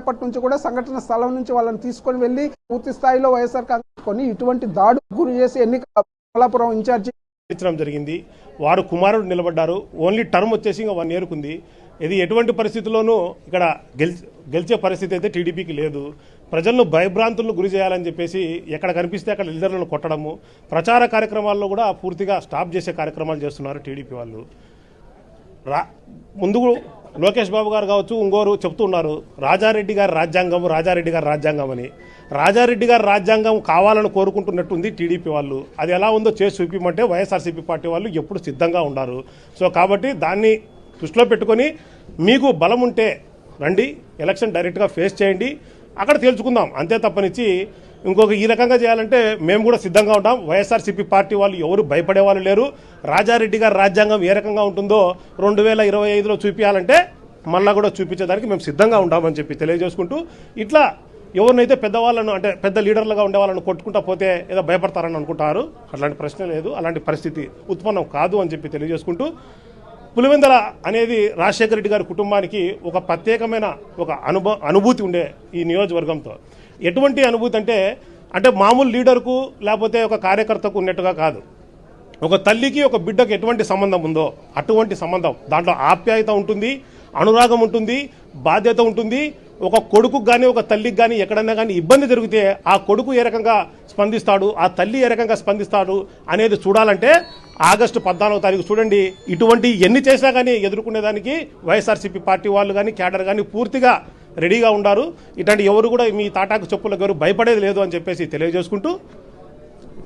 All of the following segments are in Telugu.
అప్పటి నుంచి కూడా సంఘటన స్థలం నుంచి వాళ్ళని తీసుకొని వెళ్ళి పూర్తి స్థాయిలో వైఎస్ఆర్ కాంగ్రెస్ కొని ఇటువంటి దాడు గురి చేసి ఎన్నిక అమలాపురం ఇన్ఛార్జి ఇచ్చడం జరిగింది. వారు కుమారుడు నిలబడ్డారు. ఓన్లీ టర్మ్ వచ్చేసి ఇంకా వన్ ఇయర్కుంది. ఇది ఎటువంటి పరిస్థితుల్లోనూ ఇక్కడ గెలి గెలిచే పరిస్థితి అయితే టీడీపీకి లేదు. ప్రజలను భయభ్రాంతులను గురి చేయాలని చెప్పేసి ఎక్కడ కనిపిస్తే అక్కడ లీడర్లను కొట్టడము ప్రచార కార్యక్రమాల్లో కూడా పూర్తిగా స్టాప్ చేసే కార్యక్రమాలు చేస్తున్నారు టీడీపీ వాళ్ళు. రా ముందు లోకేష్ బాబు గారు కావచ్చు ఇంకోరు చెప్తున్నారు రాజారెడ్డి గారి రాజ్యాంగం రాజారెడ్డి గారి రాజ్యాంగం అని. రాజారెడ్డి గారి రాజ్యాంగం కావాలని కోరుకుంటున్నట్టుంది టీడీపీ వాళ్ళు. అది ఎలా ఉందో చేసి చూపిమంటే వైఎస్ఆర్సీపీ పార్టీ వాళ్ళు ఎప్పుడు సిద్ధంగా ఉన్నారు సో కాబట్టి దాన్ని దృష్టిలో పెట్టుకొని మీకు బలం ఉంటే రండి ఎలక్షన్ డైరెక్ట్గా ఫేస్ చేయండి అక్కడ తేల్చుకుందాం. అంతే తప్పనిచ్చి ఇంకొక ఈ రకంగా చేయాలంటే మేము కూడా సిద్ధంగా ఉంటాం. వైఎస్ఆర్సీపీ పార్టీ వాళ్ళు ఎవరు భయపడే వాళ్ళు లేరు. రాజారెడ్డి గారి రాజ్యాంగం ఏ రకంగా ఉంటుందో రెండు వేల ఇరవై ఐదులో చూపించాలంటే మళ్ళా కూడా చూపించేదానికి మేము సిద్ధంగా ఉంటామని చెప్పి తెలియజేసుకుంటూ ఇట్లా ఎవరినైతే పెద్దవాళ్ళను అంటే పెద్ద లీడర్లుగా ఉండేవాళ్ళను కొట్టుకుంటా పోతే ఏదో భయపడతారని అనుకుంటారు. అట్లాంటి ప్రశ్న లేదు. అలాంటి పరిస్థితి ఉత్పన్నం కాదు అని చెప్పి తెలియజేసుకుంటూ పులివెందల అనేది రాజశేఖర రెడ్డి గారి కుటుంబానికి ఒక ప్రత్యేకమైన ఒక అనుభ అనుభూతి ఉండే ఈ నియోజకవర్గంతో. ఎటువంటి అనుభూతి అంటే అంటే మామూలు లీడర్కు లేకపోతే ఒక కార్యకర్తకు ఉన్నట్టుగా కాదు. ఒక తల్లికి ఒక బిడ్డకు ఎటువంటి సంబంధం ఉందో అటువంటి సంబంధం. దాంట్లో ఆప్యాయత ఉంటుంది అనురాగం ఉంటుంది బాధ్యత ఉంటుంది. ఒక కొడుకుకు కానీ ఒక తల్లికి కానీ ఎక్కడన్నా కానీ ఇబ్బంది జరిగితే ఆ కొడుకు ఏ రకంగా స్పందిస్తాడు ఆ తల్లి ఏ రకంగా స్పందిస్తాడు అనేది చూడాలంటే ఆగస్టు పద్నాలుగో తారీఖు చూడండి. ఇటువంటి ఎన్ని చేసినా కానీ ఎదుర్కొనేదానికి వైఎస్ఆర్సీపీ పార్టీ వాళ్ళు కానీ క్యాడర్ కానీ పూర్తిగా రెడీగా ఉన్నారు ఇట్లాంటి ఎవరు కూడా మీ తాటాకు చెప్పులకు ఎవరు భయపడేది లేదు అని చెప్పేసి తెలియజేసుకుంటూ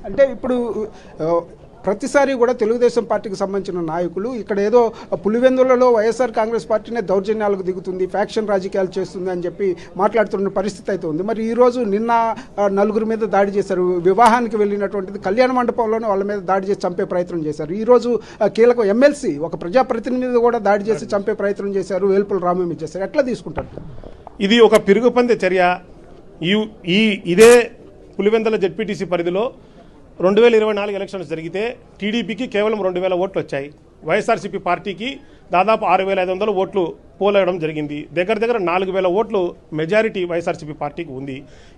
అంటే ఇప్పుడు ప్రతిసారి కూడా తెలుగుదేశం పార్టీకి సంబంధించిన నాయకులు ఇక్కడ ఏదో పులివెందులలో వైఎస్ఆర్ కాంగ్రెస్ పార్టీనే దౌర్జన్యాలకు దిగుతుంది ఫ్యాక్షన్ రాజకీయాలు చేస్తుంది అని చెప్పి మాట్లాడుతున్న పరిస్థితి అయితే ఉంది. మరి ఈ రోజు నిన్న నలుగురు మీద దాడి చేశారు. వివాహానికి వెళ్ళినటువంటిది కళ్యాణ మండపంలోనే వాళ్ళ మీద దాడి చేసి చంపే ప్రయత్నం చేశారు. ఈ రోజు ఆ, కీలక ఎమ్మెల్సీ ఒక ప్రజాప్రతినిధి మీద కూడా దాడి చేసి చంపే ప్రయత్నం చేశారు వేల్పుల రామేమి చేశారు. ఎట్లా తీసుకుంటారు? ఇది ఒక పిరుగుపందె చర్య. ఈ ఈ ఇదే పులివెందల జెడ్పీటీసీ పరిధిలో రెండు వేల ఇరవై నాలుగు ఎలక్షన్స్ జరిగితే టీడీపీకి కేవలం రెండు వేల ఓట్లు వచ్చాయి వైఎస్ఆర్సీపీ పార్టీకి దాదాపు ఆరు వేల ఐదు వందల ఓట్లు పోలేయడం జరిగింది. దగ్గర దగ్గర నాలుగు వేల ఓట్లు మెజారిటీ వైఎస్ఆర్సీపీ పార్టీకి ఉంది.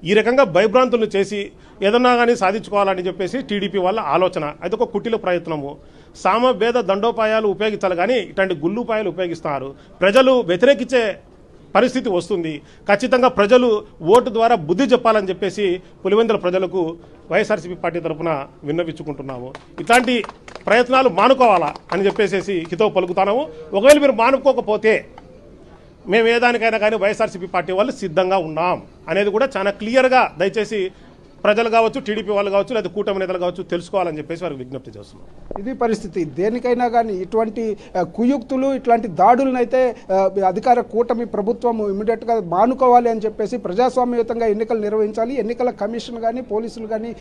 ఈ రకంగా భయభ్రాంతులు చేసి ఏదన్నా కానీ సాధించుకోవాలని చెప్పేసి టీడీపీ వాళ్ళ ఆలోచన. అది ఒక కుటిల ప్రయత్నము. సామభేద దండోపాయాలు ఉపయోగించాలి కానీ ఇట్లాంటి గుళ్ళుపాయాలు ఉపయోగిస్తున్నారు. ప్రజలు వ్యతిరేకించే పరిస్థితి వస్తుంది. ఖచ్చితంగా ప్రజలు ఓటు ద్వారా బుద్ధి చెప్పాలని చెప్పేసి పులివెందుల ప్రజలకు వైఎస్ఆర్సీపీ పార్టీ తరఫున విన్నవించుకుంటున్నాము. ఇట్లాంటి ప్రయత్నాలు మానుకోవాలా అని చెప్పేసి హితవు పలుకుతున్నాము ఒకవేళ మీరు మానుకోకపోతే మేము ఏ దానికైనా కానీ వైఎస్ఆర్సీపీ పార్టీ వాళ్ళు సిద్ధంగా ఉన్నాం అనేది కూడా చాలా క్లియర్గా దయచేసి ప్రజలు కావచ్చు టీడీపీ వాళ్ళు కావచ్చు లేదా కూటమి నేతలు కావచ్చు తెలుసుకోవాలని చెప్పేసి వారికి విజ్ఞప్తి చేస్తున్నాం. ఇది పరిస్థితి. దేనికైనా కానీ ఇటువంటి కుయుక్తులు ఇట్లాంటి దాడులనైతే అధికార కూటమి ప్రభుత్వం ఇమీడియట్గా మానుకోవాలి అని చెప్పేసి ప్రజాస్వామ్యయుతంగా ఎన్నికలు నిర్వహించాలి. ఎన్నికల కమిషన్ కానీ పోలీసులు కానీ